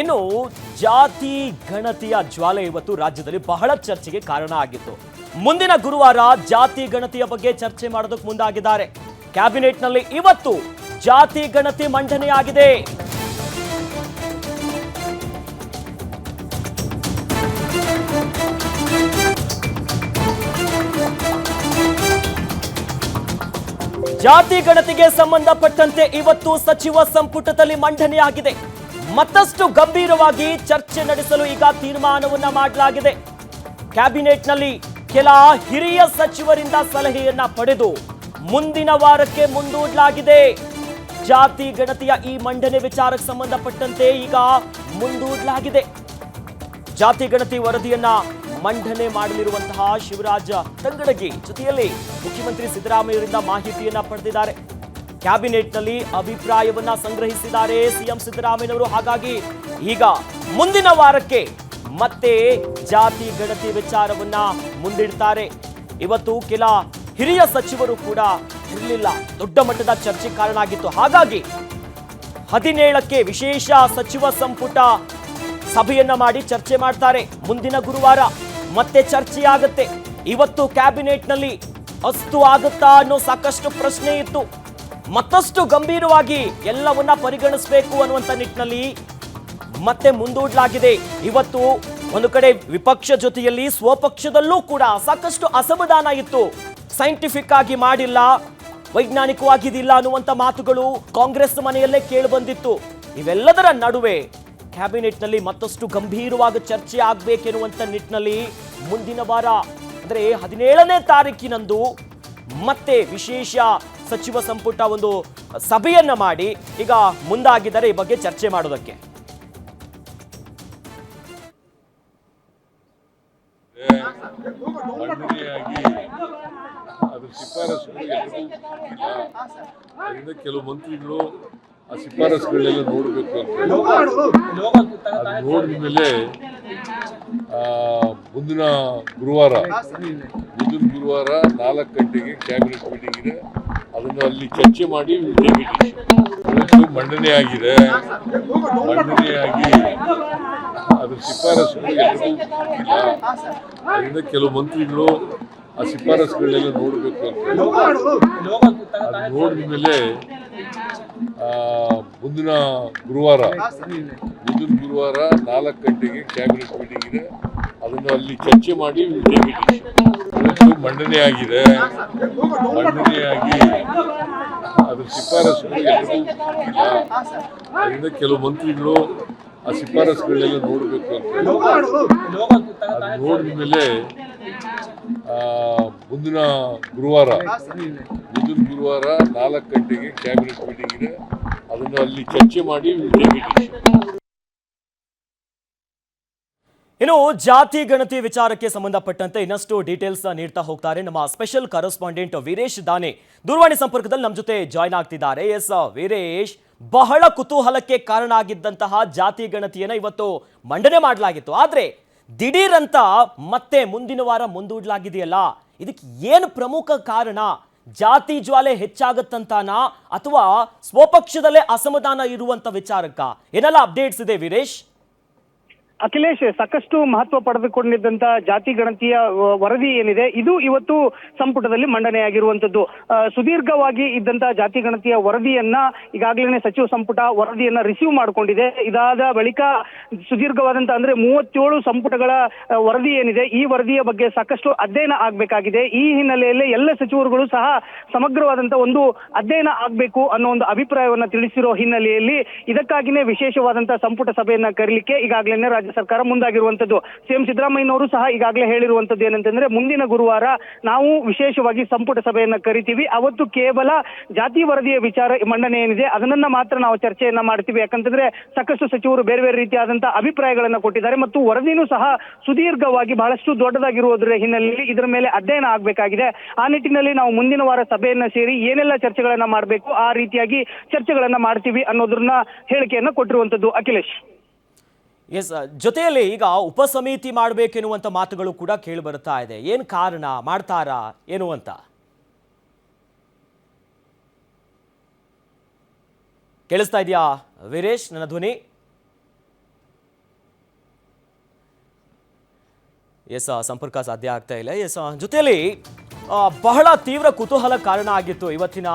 ಇನ್ನು ಜಾತಿ ಗಣತಿಯ ಜ್ವಾಲೆ ಇವತ್ತು ರಾಜ್ಯದಲ್ಲಿ ಬಹಳ ಚರ್ಚೆಗೆ ಕಾರಣ ಆಗಿತ್ತು. ಮುಂದಿನ ಗುರುವಾರ ಜಾತಿ ಗಣತಿಯ ಬಗ್ಗೆ ಚರ್ಚೆ ಮಾಡೋದಕ್ಕೆ ಮುಂದಾಗಿದ್ದಾರೆ. ಕ್ಯಾಬಿನೆಟ್ನಲ್ಲಿ ಇವತ್ತು ಜಾತಿ ಗಣತಿ ಮಂಡನೆಯಾಗಿದೆ. ಜಾತಿ ಗಣತಿಗೆ ಸಂಬಂಧಪಟ್ಟಂತೆ ಇವತ್ತು ಸಚಿವ ಸಂಪುಟದಲ್ಲಿ ಮಂಡನೆಯಾಗಿದೆ. ಮತ್ತಷ್ಟು ಗಂಭೀರವಾಗಿ ಚರ್ಚೆ ನಡೆಸಲು ಈಗ ತೀರ್ಮಾನವನ್ನ ಮಾಡಲಾಗಿದೆ. ಕ್ಯಾಬಿನೆಟ್ನಲ್ಲಿ ಕೆಲ ಹಿರಿಯ ಸಚಿವರಿಂದ ಸಲಹೆಯನ್ನ ಪಡೆದು ಮುಂದಿನ ವಾರಕ್ಕೆ ಮುಂದೂಡಲಾಗಿದೆ. ಜಾತಿ, ಗಣತಿಯ ಈ ಮಂಡನೆ ವಿಚಾರಕ್ಕೆ ಸಂಬಂಧಪಟ್ಟಂತೆ ಈಗ ಮುಂದೂಡಲಾಗಿದೆ. ಜಾತಿ, ಗಣತಿ ವರದಿಯನ್ನ ಮಂಡನೆ ಮಾಡಲಿರುವಂತಹ ಶಿವರಾಜ ತಂಗಡಗಿ ಜೊತೆಯಲ್ಲಿ ಮುಖ್ಯಮಂತ್ರಿ ಸಿದ್ದರಾಮಯ್ಯರಿಂದ ಮಾಹಿತಿಯನ್ನ ಪಡೆದಿದ್ದಾರೆ. ಕ್ಯಾಬಿನೆಟ್ನಲ್ಲಿ ಅಭಿಪ್ರಾಯವನ್ನ ಸಂಗ್ರಹಿಸಿದ್ದಾರೆ ಸಿಎಂ ಸಿದ್ದರಾಮಯ್ಯನವರು. ಹಾಗಾಗಿ ಈಗ ಮುಂದಿನ ವಾರಕ್ಕೆ ಮತ್ತೆ ಜಾತಿ ಗಣತಿ ವಿಚಾರವನ್ನ ಮುಂದಿಡ್ತಾರೆ. ಇವತ್ತು ಕೆಲ ಹಿರಿಯ ಸಚಿವರು ಕೂಡ ಇರಲಿಲ್ಲ. ದೊಡ್ಡ ಮಟ್ಟದ ಚರ್ಚೆ ಕಾರಣ ಆಗಿತ್ತು. ಹಾಗಾಗಿ ಹದಿನೇಳಕ್ಕೆ ವಿಶೇಷ ಸಚಿವ ಸಂಪುಟ ಸಭೆಯನ್ನ ಮಾಡಿ ಚರ್ಚೆ ಮಾಡ್ತಾರೆ. ಮುಂದಿನ ಗುರುವಾರ ಮತ್ತೆ ಚರ್ಚೆಯಾಗತ್ತೆ. ಇವತ್ತು ಕ್ಯಾಬಿನೆಟ್ನಲ್ಲಿ ಅಸ್ತು ಆಗುತ್ತಾ ಅನ್ನೋ ಸಾಕಷ್ಟು ಪ್ರಶ್ನೆ ಇತ್ತು. ಮತ್ತಷ್ಟು ಗಂಭೀರವಾಗಿ ಎಲ್ಲವನ್ನ ಪರಿಗಣಿಸಬೇಕು ಅನ್ನುವಂಥ ನಿಟ್ಟಿನಲ್ಲಿ ಮತ್ತೆ ಮುಂದೂಡಲಾಗಿದೆ. ಇವತ್ತು ಒಂದು ಕಡೆ ವಿಪಕ್ಷ ಜೊತೆಯಲ್ಲಿ ಸ್ವಪಕ್ಷದಲ್ಲೂ ಕೂಡ ಸಾಕಷ್ಟು ಅಸಮಾಧಾನ ಇತ್ತು. ಸೈಂಟಿಫಿಕ್ ಆಗಿ ಮಾಡಿಲ್ಲ ವೈಜ್ಞಾನಿಕವಾಗಿದಿಲ್ಲ ಅನ್ನುವಂಥ ಮಾತುಗಳು ಕಾಂಗ್ರೆಸ್ ಮನೆಯಲ್ಲೇ ಕೇಳಿಬಂದಿತ್ತು ಇವೆಲ್ಲದರ ನಡುವೆ ಕ್ಯಾಬಿನೆಟ್ನಲ್ಲಿ ಮತ್ತಷ್ಟು ಗಂಭೀರವಾಗಿ ಚರ್ಚೆ ಆಗಬೇಕೆನ್ನುವಂಥ ನಿಟ್ಟಿನಲ್ಲಿ ಮುಂದಿನ ವಾರ, ಅಂದರೆ ಹದಿನೇಳನೇ ತಾರೀಕಿನಂದು ಮತ್ತೆ ವಿಶೇಷ ಸಚಿವ ಸಂಪುಟ ಒಂದು ಸಭೆಯನ್ನ ಮಾಡಿ ಈಗ ಮುಂದಾಗಿದ್ದಾರೆ ಈ ಬಗ್ಗೆ ಚರ್ಚೆ ಮಾಡೋದಕ್ಕೆ. ಶಿಫಾರಸುಗಳು ಕೆಲವು ಮಂತ್ರಿಗಳು ಆ ಶಿಫಾರಸುಗಳನ್ನೆಲ್ಲ ನೋಡಬೇಕು ಅಂತ. ನೋಡಿದ ಮೇಲೆ ಮುಂದಿನ ಗುರುವಾರ ಮುಂದಿನ ಗುರುವಾರ ನಾಲ್ಕು ಗಂಟೆಗೆ ಕ್ಯಾಬಿನೆಟ್ ಮೀಟಿಂಗ್ ಇದೆ. ಅದನ್ನು ಅಲ್ಲಿ ಚರ್ಚೆ ಮಾಡಿ ಮಂಡನೆ ಆಗಿದೆ. ಮಂಡನೆಯಾಗಿ ಅದ್ರ ಶಿಫಾರಸುಗಳು ಎಲ್ಲರಿಗೂ ಅದರಿಂದ ಕೆಲವು ಮಂತ್ರಿಗಳು ಆ ಶಿಫಾರಸುಗಳೆಲ್ಲ ನೋಡಬೇಕು ಅಂತ ನೋಡಿದ ಮೇಲೆ ಮುಂದಿನ ಗುರುವಾರ ಮುಂದಿನ ಗುರುವಾರ ನಾಲ್ಕು ಗಂಟೆಗೆ ಕ್ಯಾಬಿನೆಟ್ ಮೀಟಿಂಗ್ ಇದೆ. ಅದನ್ನು ಅಲ್ಲಿ ಚರ್ಚೆ ಮಾಡಿ ಮಂಡನೆ ಆಗಿದೆ. ಮಂಡನೆಯಾಗಿ ಅದ್ರ ಶಿಫಾರಸುಗಳು ಅದರಿಂದ ಕೆಲವು ಮಂತ್ರಿಗಳು ಆ ಶಿಫಾರಸುಗಳೆಲ್ಲ ನೋಡಬೇಕು ಅಂತ. ಅದು ನೋಡಿದ ಮೇಲೆ ಮುಂದಿನ ಗುರುವಾರ ಮುಂದಿನ ಗುರುವಾರ ನಾಲ್ಕು ಗಂಟೆಗೆ ಕ್ಯಾಬಿನೆಟ್ ಮೀಟಿಂಗ್ ಇದೆ. ಅದನ್ನು ಅಲ್ಲಿ ಚರ್ಚೆ ಮಾಡಿ ಇನ್ನು ಜಾತಿ, ಗಣತಿ ವಿಚಾರಕ್ಕೆ ಸಂಬಂಧಪಟ್ಟಂತೆ ಇನ್ನಷ್ಟು ಡೀಟೇಲ್ಸ್ ನೀಡ್ತಾ ಹೋಗ್ತಾರೆ ನಮ್ಮ ಸ್ಪೆಷಲ್ ಕರೆಸ್ಪಾಂಡೆಂಟ್ ವೀರೇಶ್ ದಾನೆ. ದೂರವಾಣಿ ಸಂಪರ್ಕದಲ್ಲಿ ನಮ್ಮ ಜೊತೆ ಜಾಯ್ನ್ ಆಗ್ತಿದ್ದಾರೆ. ಎಸ್, ವೀರೇಶ್, ಬಹಳ ಕುತೂಹಲಕ್ಕೆ ಕಾರಣ ಆಗಿದ್ದಂತಹ ಜಾತಿ, ಗಣತಿಯನ್ನು ಇವತ್ತು ಮಂಡನೆ ಮಾಡಲಾಗಿತ್ತು. ಆದ್ರೆ ದಿಢೀರಂತ ಮತ್ತೆ ಮುಂದಿನ ವಾರ ಮುಂದೂಡಲಾಗಿದೆಯಲ್ಲ? ಇದಕ್ಕೆ ಏನು ಪ್ರಮುಖ ಕಾರಣ? ಜಾತಿ ಜ್ವಾಲೆ ಹೆಚ್ಚಾಗತ್ತಂತಾನ? ಅಥವಾ ಸ್ವಪಕ್ಷದಲ್ಲೇ ಅಸಮಾಧಾನ ಇರುವಂತ ವಿಚಾರಕ್ಕ? ಏನೆಲ್ಲ ಅಪ್ಡೇಟ್ಸ್ ಇದೆ ವೀರೇಶ್? ಅಖಿಲೇಶ್ ಸಾಕಷ್ಟು ಮಹತ್ವ ಪಡೆದುಕೊಂಡಿದ್ದಂತ ಜಾತಿ ಗಣತಿಯ ವರದಿ ಏನಿದೆ, ಇದು ಇವತ್ತು ಸಂಪುಟದಲ್ಲಿ ಮಂಡನೆಯಾಗಿರುವಂತದ್ದು. ಸುದೀರ್ಘವಾಗಿ ಇದ್ದಂತ ಜಾತಿ ಗಣತಿಯ ವರದಿಯನ್ನ ಈಗಾಗಲೇ ಸಚಿವ ಸಂಪುಟ ವರದಿಯನ್ನ ರಿಸೀವ್ ಮಾಡಿಕೊಂಡಿದೆ. ಇದಾದ ಬಳಿಕ ಸುದೀರ್ಘವಾದಂತ ಅಂದ್ರೆ ಮೂವತ್ತೇಳು ಸಂಪುಟಗಳ ವರದಿ ಏನಿದೆ, ಈ ವರದಿಯ ಬಗ್ಗೆ ಸಾಕಷ್ಟು ಅಧ್ಯಯನ ಆಗ್ಬೇಕಾಗಿದೆ. ಈ ಹಿನ್ನೆಲೆಯಲ್ಲಿ ಎಲ್ಲ ಸಚಿವರುಗಳು ಸಹ ಸಮಗ್ರವಾದಂತ ಒಂದು ಅಧ್ಯಯನ ಆಗ್ಬೇಕು ಅನ್ನೋ ಒಂದು ಅಭಿಪ್ರಾಯವನ್ನ ತಿಳಿಸಿರೋ ಹಿನ್ನೆಲೆಯಲ್ಲಿ ಇದಕ್ಕಾಗಿನೇ ವಿಶೇಷವಾದಂತಹ ಸಂಪುಟ ಸಭೆಯನ್ನ ಕರೀಲಿಕ್ಕೆ ಈಗಾಗಲೇ ರಾಜ್ಯ ಸರ್ಕಾರ ಮುಂದಾಗಿರುವಂತದ್ದು. ಸಿಎಂ ಸಿದ್ದರಾಮಯ್ಯನವರು ಸಹ ಈಗಾಗಲೇ ಹೇಳಿರುವಂತದ್ದು ಏನಂತಂದ್ರೆ, ಮುಂದಿನ ಗುರುವಾರ ನಾವು ವಿಶೇಷವಾಗಿ ಸಂಪುಟ ಸಭೆಯನ್ನ ಕರಿತೀವಿ. ಅವತ್ತು ಕೇವಲ ಜಾತಿ ವರದಿಯ ವಿಚಾರ ಮಂಡನೆ ಏನಿದೆ, ಅದನ್ನ ಮಾತ್ರ ನಾವು ಚರ್ಚೆಯನ್ನ ಮಾಡ್ತೀವಿ. ಯಾಕಂತಂದ್ರೆ, ಸಾಕಷ್ಟು ಸಚಿವರು ಬೇರೆ ಬೇರೆ ರೀತಿಯಾದಂತಹ ಅಭಿಪ್ರಾಯಗಳನ್ನ ಕೊಟ್ಟಿದ್ದಾರೆ ಮತ್ತು ವರದಿನೂ ಸಹ ಸುದೀರ್ಘವಾಗಿ ಬಹಳಷ್ಟು ದೊಡ್ಡದಾಗಿರುವುದರ ಹಿನ್ನೆಲೆಯಲ್ಲಿ ಇದರ ಮೇಲೆ ಅಧ್ಯಯನ ಆಗಬೇಕಾಗಿದೆ. ಆ ನಿಟ್ಟಿನಲ್ಲಿ ನಾವು ಮುಂದಿನ ವಾರ ಸಭೆಯನ್ನ ಸೇರಿ ಏನೆಲ್ಲ ಚರ್ಚೆಗಳನ್ನ ಮಾಡಬೇಕು, ಆ ರೀತಿಯಾಗಿ ಚರ್ಚೆಗಳನ್ನ ಮಾಡ್ತೀವಿ ಅನ್ನೋದ್ರನ್ನ ಹೇಳಿಕೆಯನ್ನ ಕೊಟ್ಟಿರುವಂತದ್ದು ಅಖಿಲೇಶ್. ಎಸ್ ಜೊತೆಯಲ್ಲಿ ಈಗ ಉಪ ಸಮಿತಿ ಮಾಡಬೇಕೆನ್ನುವಂಥ ಮಾತುಗಳು ಕೂಡ ಕೇಳಿ ಬರ್ತಾ ಇದೆ. ಏನು ಕಾರಣ, ಮಾಡ್ತಾರಾ, ಏನು ಅಂತ? ಕೇಳಿಸ್ತಾ ಇದೆಯಾ, ವೀರೇಶ್, ನನ್ನ ಧ್ವನಿ? ಎಸ್ ಸಂಪರ್ಕ ಸಾಧ್ಯ ಆಗ್ತಾ ಇಲ್ಲ. ಎಸ್ ಜೊತೆಯಲ್ಲಿ ಬಹಳ ತೀವ್ರ ಕುತೂಹಲ ಕಾರಣ ಆಗಿತ್ತು. ಇವತ್ತಿನ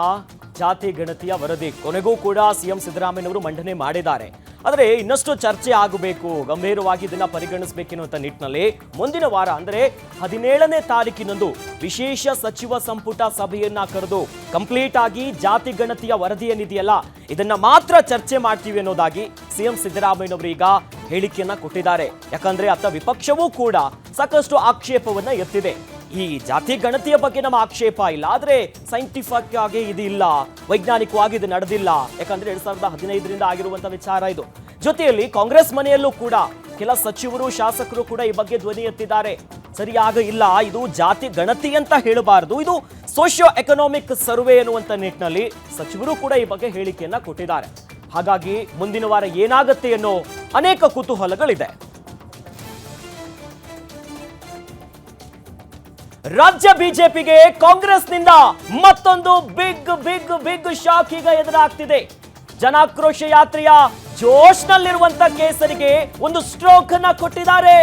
ಜಾತಿ, ಗಣತಿಯ ವರದಿ. ಕೊನೆಗೂ ಕೂಡ ಸಿಎಂ ಸಿದ್ದರಾಮಯ್ಯನವರು ಮಂಡನೆ ಮಾಡಿದ್ದಾರೆ. ಆದರೆ ಇನ್ನಷ್ಟು ಚರ್ಚೆ ಆಗಬೇಕು. ಗಂಭೀರವಾಗಿ ಇದನ್ನ ಪರಿಗಣಿಸಬೇಕೆನ್ನುವಂಥ ನಿಟ್ಟಿನಲ್ಲಿ ಮುಂದಿನ ವಾರ, ಅಂದರೆ ಹದಿನೇಳನೇ ತಾರೀಕಿನಂದು ವಿಶೇಷ ಸಚಿವ ಸಂಪುಟ ಸಭೆಯನ್ನ ಕರೆದು ಕಂಪ್ಲೀಟ್ ಆಗಿ ಜಾತಿ ಗಣತಿಯ ವರದಿ ಏನಿದೆಯಲ್ಲ ಇದನ್ನ ಮಾತ್ರ ಚರ್ಚೆ ಮಾಡ್ತೀವಿ ಅನ್ನೋದಾಗಿ ಸಿಎಂ ಸಿದ್ದರಾಮಯ್ಯನವರು ಈಗ ಹೇಳಿಕೆಯನ್ನ ಕೊಟ್ಟಿದ್ದಾರೆ. ಯಾಕಂದ್ರೆ ಅತ್ತ ವಿಪಕ್ಷವೂ ಕೂಡ ಸಾಕಷ್ಟು ಆಕ್ಷೇಪವನ್ನ ಎತ್ತಿದೆ. ಈ ಜಾತಿ ಗಣತಿಯ ಬಗ್ಗೆ ನಮ್ಮ ಆಕ್ಷೇಪ ಇಲ್ಲ, ಆದರೆ ಸೈಂಟಿಫಿಕ್ ಆಗಿ ಇದು ಇಲ್ಲ, ವೈಜ್ಞಾನಿಕವಾಗಿ ಇದು ನಡೆದಿಲ್ಲ. ಯಾಕಂದ್ರೆ ಎರಡ್ ಸಾವಿರದ ಹದಿನೈದರಿಂದ ಆಗಿರುವಂತ ವಿಚಾರ ಇದು. ಜೊತೆಯಲ್ಲಿ ಕಾಂಗ್ರೆಸ್ ಮನೆಯಲ್ಲೂ ಕೂಡ ಕೆಲ ಸಚಿವರು, ಶಾಸಕರು ಕೂಡ ಈ ಬಗ್ಗೆ ಧ್ವನಿ ಎತ್ತಿದ್ದಾರೆ. ಸರಿಯಾಗ ಇಲ್ಲ, ಇದು ಜಾತಿ ಗಣತಿ ಅಂತ ಹೇಳಬಾರದು, ಇದು ಸೋಷಿಯೋ ಎಕನಾಮಿಕ್ ಸರ್ವೆ ಎನ್ನುವಂತ ನಿಟ್ಟಿನಲ್ಲಿ ಸಚಿವರು ಕೂಡ ಈ ಬಗ್ಗೆ ಹೇಳಿಕೆಯನ್ನ ಕೊಟ್ಟಿದ್ದಾರೆ. ಹಾಗಾಗಿ ಮುಂದಿನ ವಾರ ಏನಾಗುತ್ತೆ ಅನ್ನೋ ಅನೇಕ ಕುತೂಹಲಗಳಿದೆ. ರಾಜ್ಯ ಬಿಜೆಪಿಗೆ ಕಾಂಗ್ರೆಸ್ನಿಂದ ಮತ್ತೊಂದು ಬಿಗ್ ಬಿಗ್ ಬಿಗ್ ಶಾಕ್ ಈಗ ಎದುರಾಗ್ತಿದೆ. ಜನಾಕ್ರೋಶ ಯಾತ್ರೆಯ ಜೋಶ್ನಲ್ಲಿರುವಂತ ಕೇಸರಿಗೆ ಒಂದು ಸ್ಟ್ರೋಕ್ ಅನ್ನ ಕೊಟ್ಟಿದ್ದಾರೆ.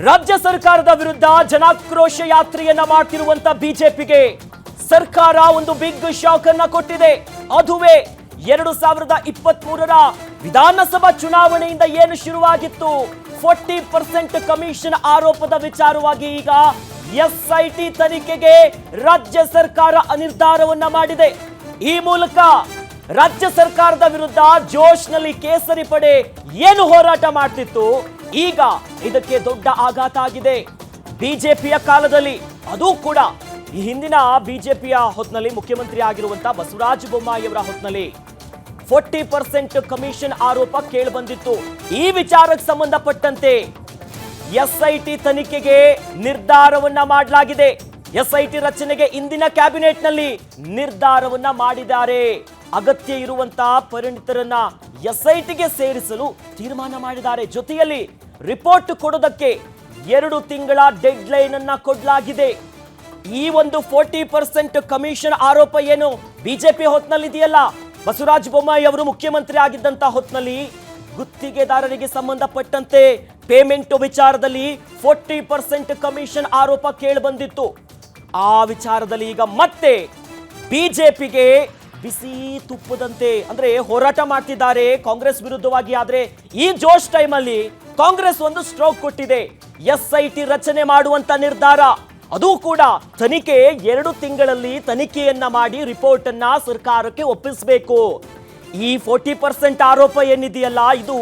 ರಾಜ್ಯ ಸರ್ಕಾರದ ವಿರುದ್ಧ ಜನಾಕ್ರೋಶ ಯಾತ್ರೆಯನ್ನ ಮಾಡ್ತಿರುವಂತ ಬಿಜೆಪಿಗೆ ಸರ್ಕಾರ ಒಂದು ಬಿಗ್ ಶಾಕ್ ಅನ್ನ ಕೊಟ್ಟಿದೆ. ಅದುವೇ ಎರಡು ಸಾವಿರದ ಇಪ್ಪತ್ತ್ ಮೂರರ ವಿಧಾನಸಭಾ ಚುನಾವಣೆಯಿಂದ ಏನು ಶುರುವಾಗಿತ್ತು? ಫೋರ್ಟಿ ಪರ್ಸೆಂಟ್ ಕಮಿಷನ್ ಆರೋಪದ ವಿಚಾರವಾಗಿ ಈಗ ಎಸ್ಐಟಿ ತನಿಖೆಗೆ ರಾಜ್ಯ ಸರ್ಕಾರ ನಿರ್ಧಾರವನ್ನ ಮಾಡಿದೆ. ಈ ಮೂಲಕ ರಾಜ್ಯ ಸರ್ಕಾರದ ವಿರುದ್ಧ ಜೋಶ್ನಲ್ಲಿ ಕೇಸರಿ ಪಡೆ ಏನು ಹೋರಾಟ ಮಾಡ್ತಿತ್ತು? ಈಗ ಇದಕ್ಕೆ ದೊಡ್ಡ ಆಘಾತ ಆಗಿದೆ. ಬಿಜೆಪಿಯ ಕಾಲದಲ್ಲಿ ಅದು ಕೂಡ ಈ ಹಿಂದಿನ ಬಿಜೆಪಿಯ ಹೊತ್ನಲ್ಲಿ ಮುಖ್ಯಮಂತ್ರಿ ಆಗಿರುವಂತಹ ಬಸವರಾಜ ಬೊಮ್ಮಾಯಿಯವರ ಹೊತ್ನಲ್ಲಿ. ಫೋರ್ಟಿ ಪರ್ಸೆಂಟ್ ಕಮಿಷನ್ ಆರೋಪ ಕೇಳಿಬಂದಿತ್ತು. ಈ ವಿಚಾರಕ್ಕೆ ಸಂಬಂಧಪಟ್ಟಂತೆ ಎಸ್ಐಟಿ ತನಿಖೆಗೆ ನಿರ್ಧಾರವನ್ನ ಮಾಡಲಾಗಿದೆ. ಎಸ್ಐಟಿ ರಚನೆಗೆ ಇಂದಿನ ಕ್ಯಾಬಿನೆಟ್ನಲ್ಲಿ ನಿರ್ಧಾರವನ್ನ ಮಾಡಿದ್ದಾರೆ. ಅಗತ್ಯ ಇರುವಂತಹ ಪರಿಣಿತರನ್ನ ಎಸ್ಐಟಿಗೆ ಸೇರಿಸಲು ತೀರ್ಮಾನ ಮಾಡಿದ್ದಾರೆ. ಜೊತೆಯಲ್ಲಿ ರಿಪೋರ್ಟ್ ಕೊಡೋದಕ್ಕೆ ಎರಡು ತಿಂಗಳ ಡೆಡ್ ಲೈನ್ ಅನ್ನ ಕೊಡಲಾಗಿದೆ. ಈ ಒಂದು ಫೋರ್ಟಿ ಪರ್ಸೆಂಟ್ ಕಮಿಷನ್ ಆರೋಪ ಏನು ಬಿಜೆಪಿ ಹೊತ್ನಲ್ಲಿದೆಯಲ್ಲ? ಬಸವರಾಜ ಬೊಮ್ಮಾಯಿ ಅವರು ಮುಖ್ಯಮಂತ್ರಿ ಆಗಿದ್ದಂತ ಹೊತ್ನಲ್ಲಿ ಗುತ್ತಿಗೆದಾರರಿಗೆ ಸಂಬಂಧಪಟ್ಟಂತೆ ಪೇಮೆಂಟ್ ವಿಚಾರದಲ್ಲಿ ಫೋರ್ಟಿ ಪರ್ಸೆಂಟ್ ಕಮಿಷನ್ ಆರೋಪ ಕೇಳಿಬಂದಿತ್ತು. ಆ ವಿಚಾರದಲ್ಲಿ ಈಗ ಮತ್ತೆ ಬಿಜೆಪಿಗೆ ಬಿಸಿ ತುಪ್ಪದಂತೆ ಅಂದ್ರೆ ಹೋರಾಟ ಮಾಡ್ತಿದ್ದಾರೆ ಕಾಂಗ್ರೆಸ್ ವಿರುದ್ಧವಾಗಿ. ಆದರೆ ಈ ಜೋಶ್ ಟೈಮಲ್ಲಿ ಕಾಂಗ್ರೆಸ್ ಒಂದು ಸ್ಟ್ರೋಕ್ ಕೊಟ್ಟಿದೆ. ಎಸ್ ಐ ಟಿ ರಚನೆ ಮಾಡುವಂತ ನಿರ್ಧಾರ. ಅದು ಕೂಡ ತನಿಖೆ ಎರಡು ತಿಂಗಳಲ್ಲಿ ತನಿಖೆಯನ್ನ ಮಾಡಿ ರಿಪೋರ್ಟ್ ಅನ್ನ ಸರ್ಕಾರಕ್ಕೆ ಒಪ್ಪಿಸಬೇಕು. ಈ ಫೋರ್ಟಿ ಪರ್ಸೆಂಟ್ ಆರೋಪ ಏನಿದೆಯಲ್ಲ, ಇದು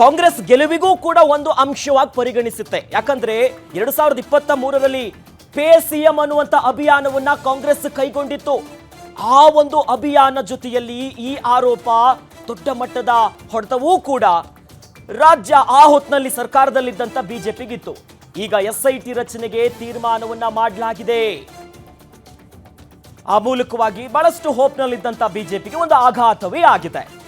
ಕಾಂಗ್ರೆಸ್ ಗೆಲುವಿಗೂ ಕೂಡ ಒಂದು ಅಂಶವಾಗಿ ಪರಿಗಣಿಸುತ್ತೆ. ಯಾಕಂದ್ರೆ ಎರಡು ಸಾವಿರದ ಇಪ್ಪತ್ತ ಮೂರರಲ್ಲಿ ಪೇ ಸಿಎಂ ಅನ್ನುವಂತ ಅಭಿಯಾನವನ್ನ ಕಾಂಗ್ರೆಸ್ ಕೈಗೊಂಡಿತ್ತು. ಆ ಒಂದು ಅಭಿಯಾನ ಜೊತೆಯಲ್ಲಿ ಈ ಆರೋಪ ದೊಡ್ಡ ಮಟ್ಟದ ಹೊಡೆತವೂ ಕೂಡ ರಾಜ್ಯ ಆ ಹೊತ್ನಲ್ಲಿ ಸರ್ಕಾರದಲ್ಲಿದ್ದಂತ ಬಿಜೆಪಿಗಿತ್ತು. ಈಗ ಎಸ್ಐಟಿ ರಚನೆಗೆ ತೀರ್ಮಾನವನ್ನ ಮಾಡಲಾಗಿದೆ. ಆ ಮೂಲಕವಾಗಿ ಬಹಳಷ್ಟು ಹೋಪ್ನಲ್ಲಿದ್ದಂತ ಬಿಜೆಪಿಗೆ ಒಂದು ಆಘಾತವೇ ಆಗಿದೆ.